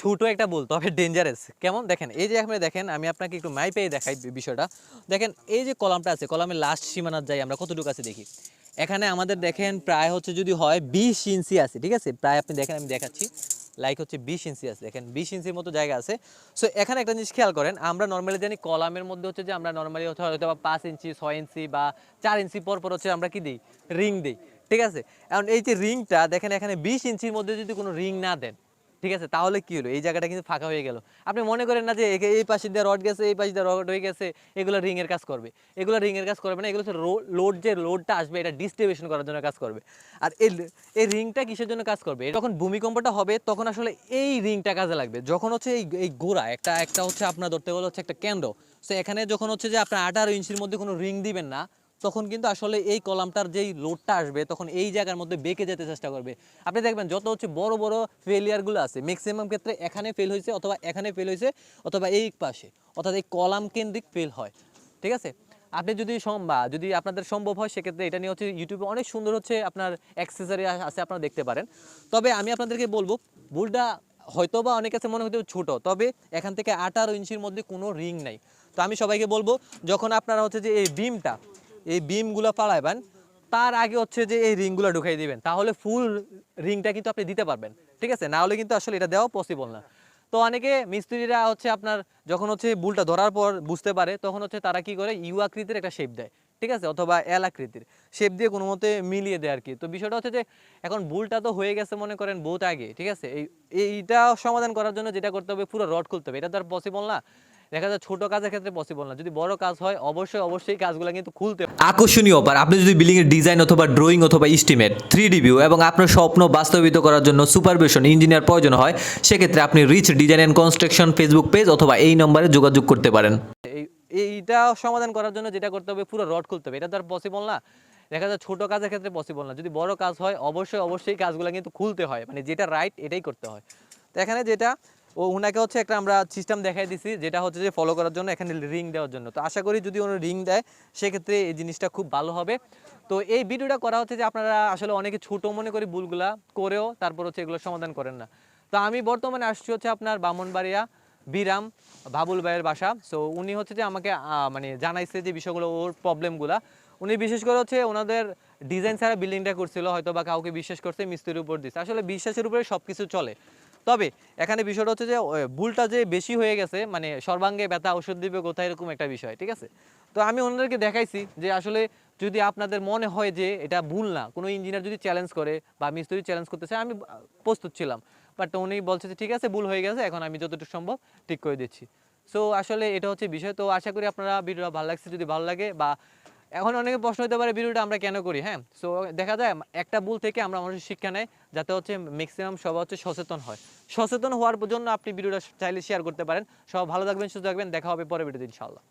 ছোট একটা বল তবে ডেঞ্জারাস কেমন? দেখেন, এই যে আপনি দেখেন, আমি আপনাকে একটু মাইপে দেখাই বিষয়টা। দেখেন, এই যে কলামটা আছে, কলামের লাস্ট সীমানার যাই আমরা কতটুকু আছে দেখি। এখানে আমাদের দেখেন প্রায় হচ্ছে যদি হয় বিশ ইঞ্চি আছে, ঠিক আছে? প্রায় আপনি দেখেন, আমি দেখাচ্ছি। লাইক হচ্ছে বিশ ইঞ্চি আছে, দেখেন, বিশ ইঞ্চির মতো জায়গা আছে। সো এখানে একটা জিনিস খেয়াল করেন, আমরা নর্মালি জানি কলামের মধ্যে হচ্ছে যে আমরা নর্মালি হচ্ছে হয়তো বা পাঁচ ইঞ্চি, ছয় ইঞ্চি বা চার ইঞ্চি পর পর হচ্ছে আমরা কি দিই? রিং দিই, ঠিক আছে? এখন এই যে রিংটা দেখেন, এখানে বিশ ইঞ্চির মধ্যে যদি কোনো রিং না দেন ঠিক আছে? তাহলে কি হলো? এই জায়গাটা কিন্তু ফাঁকা হয়ে গেল। আপনি মনে করেন না যে এই পাশে দিয়ে রড গেছে, এই পাশে দিয়ে রড হয়ে গেছে, এগুলো রিং এর কাজ করবে। এগুলো রিং এর কাজ করবে না, এগুলো হচ্ছে লোড যে লোডটা আসবে, এটা ডিস্ট্রিবিউশন করার জন্য কাজ করবে। আর এই এই রিংটা কিসের জন্য কাজ করবে? যখন ভূমিকম্পটা হবে, তখন আসলে এই রিংটা কাজে লাগবে। যখন হচ্ছে এই এই গোড়া, একটা একটা হচ্ছে আপনার ধরতে গেলে হচ্ছে একটা কেন্দ্র। সো এখানে যখন হচ্ছে যে আপনার আঠারো ইঞ্চির মধ্যে কোনো রিং দিবেন না তখন কিন্তু আসলে এই কলামটার যেই লোডটা আসবে, তখন এই জায়গার মধ্যে বেঁকে যেতে চেষ্টা করবে। আপনি দেখবেন, যত হচ্ছে বড় বড় ফেলিয়ারগুলো আছে ম্যাক্সিমাম ক্ষেত্রে এখানে ফেল হয়েছে অথবা এখানে ফেল হয়েছে অথবা এই পাশে, অর্থাৎ এই কলাম কেন্দ্রিক ফেল হয়। ঠিক আছে? আপনি যদি সম্ভব যদি আপনাদের সম্ভব হয়, সেক্ষেত্রে এটা নিয়ে হচ্ছে ইউটিউবে অনেক সুন্দর হচ্ছে আপনার অ্যাক্সেসারি আছে আপনারা দেখতে পারেন। তবে আমি আপনাদেরকে বলব, ভুলটা হয়তো বা অনেক কাছে মনে হতে ছোটো, তবে এখান থেকে আঠারো ইঞ্চির মধ্যে কোনো রিং নাই। তো আমি সবাইকে বলব, যখন আপনারা হচ্ছে যে এই বিমটা এই বিমগুলো পালাইবেন। তার আগে হচ্ছে যে এই রিংগুলো ঢুকাই দিবেন। তাহলে ফুল রিংটা কিন্তু আপনি দিতে পারবেন। ঠিক আছে? না হলে কিন্তু আসলে এটা দেওয়া পসিবল না। তো অনেকে মিস্ত্রিরা হচ্ছে আপনার যখন হচ্ছে বুলটা ধরার পর বুঝতে পারে, তখন হচ্ছে তারা কি করে? ইউ আকৃতির একটা শেপ দেয়। ঠিক আছে? অথবা এল আকৃতির। শেপ দিয়ে কোনো মতে মিলিয়ে দেয় আর কি তো বিষয়টা হচ্ছে যে এখন বুলটা তো হয়ে গেছে মনে করেন বহুত আগে। ঠিক আছে? এই, এইটা সমাধান করার জন্য যেটা করতে হবে, পুরো রড খুলতে হবে। এটা তো আর পসিবল না। দেখা যায় ছোট কাজের ক্ষেত্রে পসিবল না। যদি বড় কাজ হয় অবশ্যই অবশ্যই কাজগুলো কিন্তু খুলতে। আকর্ষণীয় অফার আপনি যদি বিল্ডিং এর ডিজাইন অথবা ড্রয়িং অথবা ইস্টিমেট থ্রি ডি ভিউ এবং আপনার স্বপ্ন বাস্তবিত করার জন্য সুপারভিশন ইঞ্জিনিয়ার প্রয়োজন হয় সেক্ষেত্রে আপনি rich design and construction Facebook page অথবা এই নম্বরে যোগাযোগ করতে পারেন। এই এইটা সমাধান করার জন্য যেটা করতে হবে পুরো রড খুলতে হবে। এটা তো আর পসিবল না। দেখা যায় ছোটো কাজের ক্ষেত্রে পসিবল না। যদি বড় কাজ হয় অবশ্যই অবশ্যই কাজগুলো কিন্তু খুলতে হয়। মানে যেটা রাইট এটাই করতে হয়। তো এখানে যেটা ও ওনাকে হচ্ছে একটা আমরা সিস্টেম দেখাই দিছি, যেটা হচ্ছে যে ফলো করার জন্য এখানে রিং দেওয়ার জন্য। তো আশা করি যদি ওনার রিং দেয়, সেক্ষেত্রে এই জিনিসটা খুব ভালো হবে। তো এই ভিডিওটা করা হচ্ছে যে আপনারা আসলে অনেকে ছোট মনে করি ভুলগুলা করেও তারপর হচ্ছে এগুলো সমাধান করেন না। তো আমি বর্তমানে আসছি হচ্ছে আপনার বামনবাড়িয়া বিরাম বাবুল ভাইয়ের বাসা। সো উনি হচ্ছে যে আমাকে মানে জানাইছে যে বিষয়গুলো, ওর প্রবলেমগুলা উনি বিশেষ করে হচ্ছে ওনাদের ডিজাইন ছাড়া বিল্ডিংটা করছিল হয়তো বা কাউকে বিশ্বাস করছে, মিস্ত্রির উপর দিচ্ছে আসলে বিশ্বাসের উপরে সব কিছু চলে। তবে এখানে বিষয়টা হচ্ছে যে ভুলটা যে বেশি হয়ে গেছে মানে সর্বাঙ্গে ব্যথা ওষুধ দিবে কোথায় এরকম একটা বিষয়, ঠিক আছে? তো আমি ওনাদেরকে দেখাইছি যে আসলে যদি আপনাদের মনে হয় যে এটা ভুল না, কোনো ইঞ্জিনিয়ার যদি চ্যালেঞ্জ করে বা মিস্ত্রি চ্যালেঞ্জ করতে চায়, আমি প্রস্তুত ছিলাম। বাট উনি বলছে যে, ঠিক আছে, ভুল হয়ে গেছে, এখন আমি যতটুকু সম্ভব ঠিক করে দিচ্ছি। সো আসলে এটা হচ্ছে বিষয়। তো আশা করি আপনারা ভিডিওটা ভালো লাগছে। যদি ভালো লাগে বা এখন অনেকে প্রশ্ন হতে পারে ভিডিওটা আমরা কেন করি? হ্যাঁ সো দেখা যায় একটা ভুল থেকে আমরা মানুষের শিক্ষা নেয় যাতে হচ্ছে ম্যাক্সিমাম সবাই হচ্ছে সচেতন হয়। সচেতন হওয়ার জন্য আপনি ভিডিওটা চাইলে শেয়ার করতে পারেন। সব ভালো থাকবেন, সুস্থ থাকবেন, দেখা হবে পরে ভিডিওতে ইনশাল্লাহ